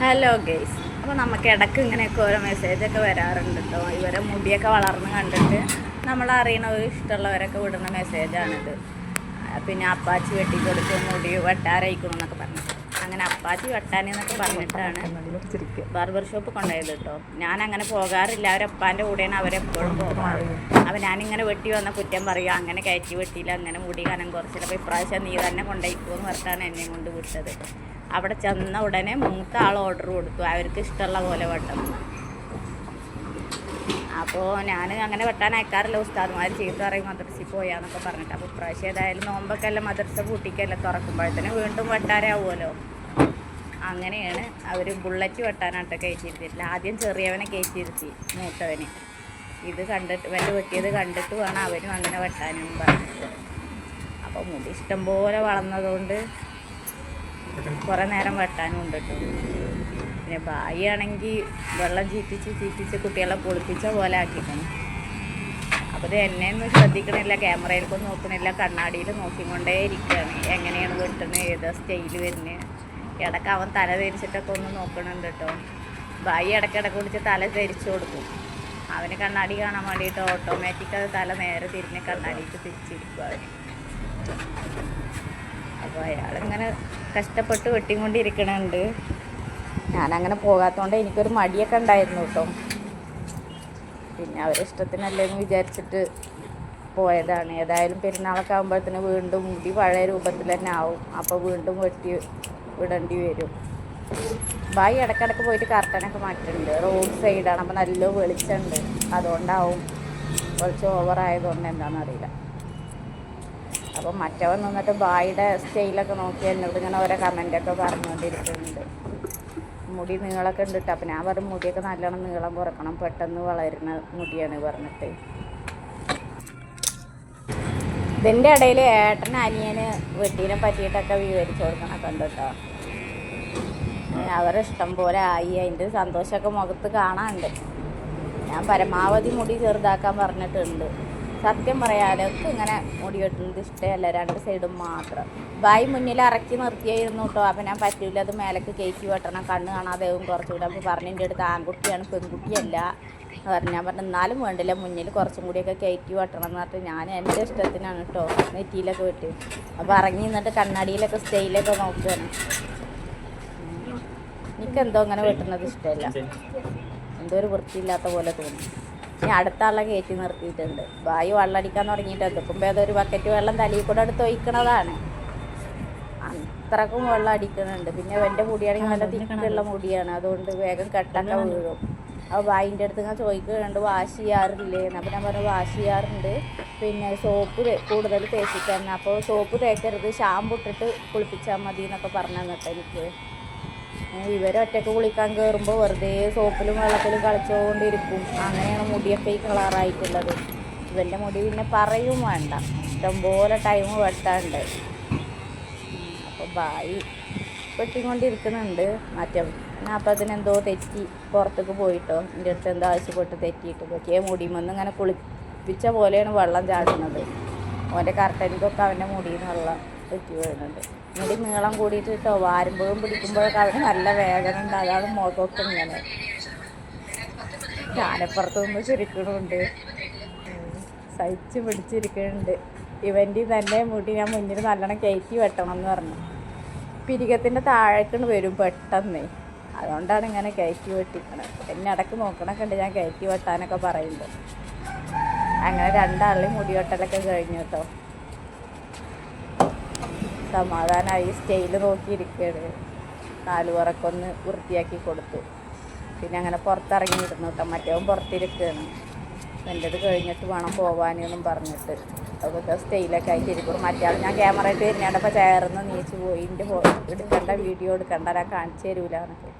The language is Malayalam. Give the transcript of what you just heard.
ഹലോ ഗെയ്സ് അപ്പോൾ നമുക്ക് ഇടയ്ക്ക് ഇങ്ങനെയൊക്കെ ഓരോ മെസ്സേജൊക്കെ വരാറുണ്ട് കേട്ടോ ഇവരെ മുടിയൊക്കെ വളർന്ന് കണ്ടിട്ട് നമ്മൾ ഒരു ഇഷ്ടമുള്ളവരൊക്കെ വിടുന്ന മെസ്സേജാണിത് പിന്നെ അപ്പാച്ചി വെട്ടി കൊടുത്ത് മുടി വെട്ടാറായിക്കണം എന്നൊക്കെ പറഞ്ഞു. അങ്ങനെ അപ്പാച്ചി വെട്ടാനെന്നൊക്കെ പറഞ്ഞിട്ടാണ് ബാർബർ ഷോപ്പ് കൊണ്ടുപോയത് കേട്ടോ ഞാൻ അങ്ങനെ പോകാറില്ല അവരപ്പാന്റെ കൂടെയാണ് അവരെപ്പോഴും പോകാറ്. അപ്പം ഞാനിങ്ങനെ വെട്ടി വന്ന കുറ്റം പറയും അങ്ങനെ കയറ്റി വെട്ടിയില്ല അങ്ങനെ മുടി കനം കുറച്ചില്ല. അപ്പോൾ ഇപ്രാവശ്യം നീ തന്നെ കൊണ്ടുപോയിക്കുമെന്ന് പറഞ്ഞിട്ടാണ് എന്നെ കൊണ്ട് വിട്ടത്. അവിടെ ചെന്ന ഉടനെ മൂത്ത ആൾ ഓർഡർ കൊടുത്തു. അവർക്ക് ഇഷ്ടമുള്ള പോലെ വെട്ടം അപ്പോൾ ഞാൻ അങ്ങനെ വെട്ടാൻ അയക്കാറില്ല. ഉസ്താദ്മാർ ചീത്ത പറയും മദ്രസയിൽ പോയാന്നൊക്കെ പറഞ്ഞിട്ട്. അപ്പോൾ ഇപ്രാവശ്യം ഏതായാലും നോമ്പൊക്കെ അല്ല മദ്രസ പൂട്ടിക്കല്ല തുറക്കുമ്പോഴത്തേനും വീണ്ടും വെട്ടാരാവുമല്ലോ അങ്ങനെയാണ് അവർ ബുള്ളറ്റ് വെട്ടാനായിട്ട് കയറ്റിയിരുത്തിയിട്ടില്ല ആദ്യം ചെറിയവനെ കയറ്റിയിരുത്തി മൂത്തവനെ. ഇത് കണ്ടിട്ട് വെല്ല വെട്ടിയത് കണ്ടിട്ട് വേണം അവനും അങ്ങനെ വെട്ടാനും പറഞ്ഞിട്ട് അപ്പോൾ മുടി ഇഷ്ടംപോലെ വളർന്നതുകൊണ്ട് കുറേ നേരം വെട്ടാനും ഉണ്ട് കേട്ടോ പിന്നെ ബായി ആണെങ്കിൽ വെള്ളം ചീറ്റിച്ച് ചീറ്റിച്ച് കുട്ടികളെ പൊളിപ്പിച്ച പോലെ ആക്കിക്കണം. അപ്പോൾ ഇത് എന്നെയൊന്നും ശ്രദ്ധിക്കണില്ല ക്യാമറയിലേക്കൊന്നും നോക്കണില്ല കണ്ണാടിയിൽ നോക്കിക്കൊണ്ടേ ഇരിക്കുകയാണ് എങ്ങനെയാണ് വെട്ടുന്നത് ഏതാ സ്റ്റൈൽ വരുന്നത് ഇടയ്ക്ക് അവൻ തല ധരിച്ചിട്ടൊക്കെ ഒന്ന് നോക്കണുണ്ട് കേട്ടോ ബായി ഇടയ്ക്കിടയ്ക്ക് കുടിച്ച് തല ധരിച്ചു കൊടുക്കും. അവന് കണ്ണാടി കാണാൻ വേണ്ടിയിട്ട് ഓട്ടോമാറ്റിക് അത് തല നേരെ തിരിഞ്ഞ് കണ്ണാടിക്ക് തിരിച്ചിരിക്കും അവന്. അപ്പോൾ അയാളിങ്ങനെ കഷ്ടപ്പെട്ട് വെട്ടിക്കൊണ്ടിരിക്കണുണ്ട്. ഞാനങ്ങനെ പോകാത്തതുകൊണ്ട് എനിക്കൊരു മടിയൊക്കെ ഉണ്ടായിരുന്നു കേട്ടോ. പിന്നെ അവരിഷ്ടത്തിനല്ലേ എന്ന് വിചാരിച്ചിട്ട് പോയതാണ്. ഏതായാലും പെരുന്നാളൊക്കെ ആകുമ്പോഴത്തേന് വീണ്ടും മുടി പഴയ രൂപത്തിൽ തന്നെ ആവും. അപ്പോൾ വീണ്ടും വെട്ടി വിടേണ്ടി വരും. ബായി ഇടയ്ക്കിടയ്ക്ക് പോയിട്ട് കർട്ടനൊക്കെ മാറ്റുന്നുണ്ട് റോഡ് സൈഡാണ്. അപ്പോൾ നല്ല വെളിച്ചമുണ്ട്. അതുകൊണ്ടാവും കുറച്ച് ഓവറായതുകൊണ്ട് എന്താണെന്ന് അറിയില്ല. അപ്പം മറ്റവൻ നിന്നിട്ട് ബായിയുടെ സ്റ്റൈലൊക്കെ നോക്കി എന്നോട് ഇങ്ങനെ ഓരോ കമന്റൊക്കെ പറഞ്ഞുകൊണ്ടിരിക്കുന്നുണ്ട് മുടി നീളമൊക്കെ ഉണ്ട് കേട്ടോ അപ്പം ഞാൻ പറഞ്ഞു മുടിയൊക്കെ നല്ലോണം നീളം കുറക്കണം. പെട്ടെന്ന് വളരുന്ന മുടിയാണ് പറഞ്ഞിട്ട്. ഇതിന്റെ ഇടയിൽ ഏട്ടൻ അനിയന് വെട്ടീനെ പറ്റിയിട്ടൊക്കെ വിവരിച്ചു കൊടുക്കണൊക്കെ ഉണ്ട് കേട്ടോ അവരെ ഇഷ്ടം പോലെ ആയി. അതിന്റെ സന്തോഷമൊക്കെ മുഖത്ത് കാണാനുണ്ട്. ഞാൻ പരമാവധി മുടി ചെറുതാക്കാൻ പറഞ്ഞിട്ടുണ്ട്. സത്യം പറയാലോ ഒക്കെ ഇങ്ങനെ മുടി വെട്ടുന്നത് ഇഷ്ടമല്ല. രണ്ട് സൈഡും മാത്രം. ബായി മുന്നിൽ ഇറക്കി നിർത്തിയായിരുന്നു കേട്ടോ. അപ്പം ഞാൻ പറ്റൂല അത് മേലേക്ക് കേക്ക് വെട്ടണം. കണ്ണ് കാണാതെയും കുറച്ചുകൂടെ. അപ്പോൾ പറഞ്ഞു എന്റെ അടുത്ത് ആൺകുട്ടിയാണ് പെൺകുട്ടിയല്ല എന്ന് പറഞ്ഞു. ഞാൻ പറഞ്ഞു എന്നാലും വേണ്ടില്ല മുന്നിൽ കുറച്ചും കൂടിയൊക്കെ കയറ്റി വെട്ടണം എന്ന് പറഞ്ഞിട്ട് ഞാൻ എന്റെ ഇഷ്ടത്തിനാണ് കേട്ടോ നെറ്റിയിലൊക്കെ വെട്ടി. അപ്പോൾ ഇറങ്ങി നിന്നിട്ട് കണ്ണാടിയിലൊക്കെ സ്റ്റൈലൊക്കെ നോക്കുകയാണ് എനിക്കെന്തോ അങ്ങനെ വെട്ടുന്നത് ഇഷ്ടമല്ല. എന്തോ ഒരു വൃത്തിയില്ലാത്ത പോലെ തോന്നി. ഇനി അടുത്ത ആളെ കയറ്റി നിർത്തിയിട്ടുണ്ട്. വായു വെള്ളം അടിക്കാൻ തുടങ്ങിയിട്ട് എന്തൊക്കെ ഏതൊരു ബക്കറ്റ് വെള്ളം തലയിൽ കൂടെ എടുത്ത് ഒഴിക്കണതാണ്. അത്രക്കും വെള്ളം അടിക്കുന്നുണ്ട്. പിന്നെ എന്റെ മുടിയാണെങ്കിൽ നല്ല തിക്കുള്ള മുടിയാണ്. അതുകൊണ്ട് വേഗം കെട്ടൊക്കെ വീഴും. അപ്പോൾ വായിന്റെ അടുത്ത് ഞാൻ ചോദിക്കുന്നുണ്ട് വാഷ് ചെയ്യാറില്ലേ? അപ്പം ഞാൻ പറഞ്ഞു വാഷ് ചെയ്യാറുണ്ട്. പിന്നെ സോപ്പ് കൂടുതൽ തേച്ചിട്ടാണ്. അപ്പോൾ സോപ്പ് തേക്കരുത്. ഷാമ്പു ഇട്ടിട്ട് കുളിപ്പിച്ചാൽ മതി എന്നൊക്കെ പറഞ്ഞു തന്നിട്ട് എനിക്ക്. ഇവരെ ഒറ്റയ്ക്ക് കുളിക്കാൻ കയറുമ്പോൾ വെറുതെ സോപ്പിലും വെള്ളത്തിലും കളിച്ചുകൊണ്ടിരിക്കും അങ്ങനെയാണ് മുടിയൊക്കെ ഈ കളറായിട്ടുള്ളത്. ഇവന്റെ മുടി പിന്നെ പറയും വേണ്ട. ഇഷ്ടംപോലെ ടൈം വെട്ടാണ്ട്. അപ്പോൾ ബായി വെട്ടിക്കൊണ്ടിരിക്കുന്നുണ്ട്. മാറ്റം അപ്പം അതിനെന്തോ തെറ്റി പുറത്തേക്ക് പോയിട്ടോ. എന്റെ അടുത്ത് എന്തോ ആവശ്യപ്പെട്ട് തെറ്റിയിട്ട് പറ്റിയ മുടിമെന്ന് ഇങ്ങനെ കുളിപ്പിച്ച പോലെയാണ് വെള്ളം ചാടുന്നത്. ഓന്റെ കർട്ടനിക്കൊക്കെ അവന്റെ മുടിയിൽ നിന്ന് വെള്ളം തെറ്റി വരുന്നുണ്ട് മുടി നീളം കൂടിയിട്ട് കേട്ടോ വാരുമ്പോഴും പിടിക്കുമ്പോഴൊക്കെ അവിടെ നല്ല വേദന ഉണ്ട്. അതാണ് മുഖമൊക്കെ ഇങ്ങനെ. ഞാനപ്പുറത്ത് നിന്ന് ചുരുക്കണുണ്ട്. സഹിച്ച് പിടിച്ചിരിക്കുന്നുണ്ട് ഇവന്റെ തന്നെ മുടി ഞാൻ മുന്നിൽ നല്ലോണം കയറ്റി വെട്ടണം എന്ന് പറഞ്ഞു. പിരികത്തിന്റെ താഴേക്കാണ് വരും പെട്ടെന്ന്. അതുകൊണ്ടാണ് ഇങ്ങനെ കയറ്റി വെട്ടിക്കണത്. എന്നെ ഇടയ്ക്ക് നോക്കണൊക്കെ ഉണ്ട്. ഞാൻ കയറ്റി വെട്ടാനൊക്കെ പറയുന്നുണ്ട്. അങ്ങനെ രണ്ടാളിൽ മുടി വെട്ടലൊക്കെ കഴിഞ്ഞു കേട്ടോ സമാധാനമായി സ്റ്റൈൽ നോക്കിയിരിക്കുകയാണ് നാലുപുറക്കൊന്ന് വൃത്തിയാക്കി കൊടുത്തു. പിന്നെ അങ്ങനെ പുറത്തിറങ്ങിയിരുന്നു കേട്ടോ മറ്റവൻ പുറത്തിരിക്കുകയാണ്. എന്റെത് കഴിഞ്ഞിട്ട് വേണം പോവാനൊന്നും പറഞ്ഞിട്ട്. അതൊക്കെ സ്റ്റൈലൊക്കെ ആയിട്ട് ഇരിക്കും ആൾ ഞാൻ ക്യാമറ ആയിട്ട് വരുന്നേണ്ടപ്പോൾ ചേർന്ന് നീച്ച് പോയി. എന്റെ എടുക്കേണ്ട വീഡിയോ എടുക്കേണ്ട ഞാൻ കാണിച്ചു തരൂല എന്നൊക്കെ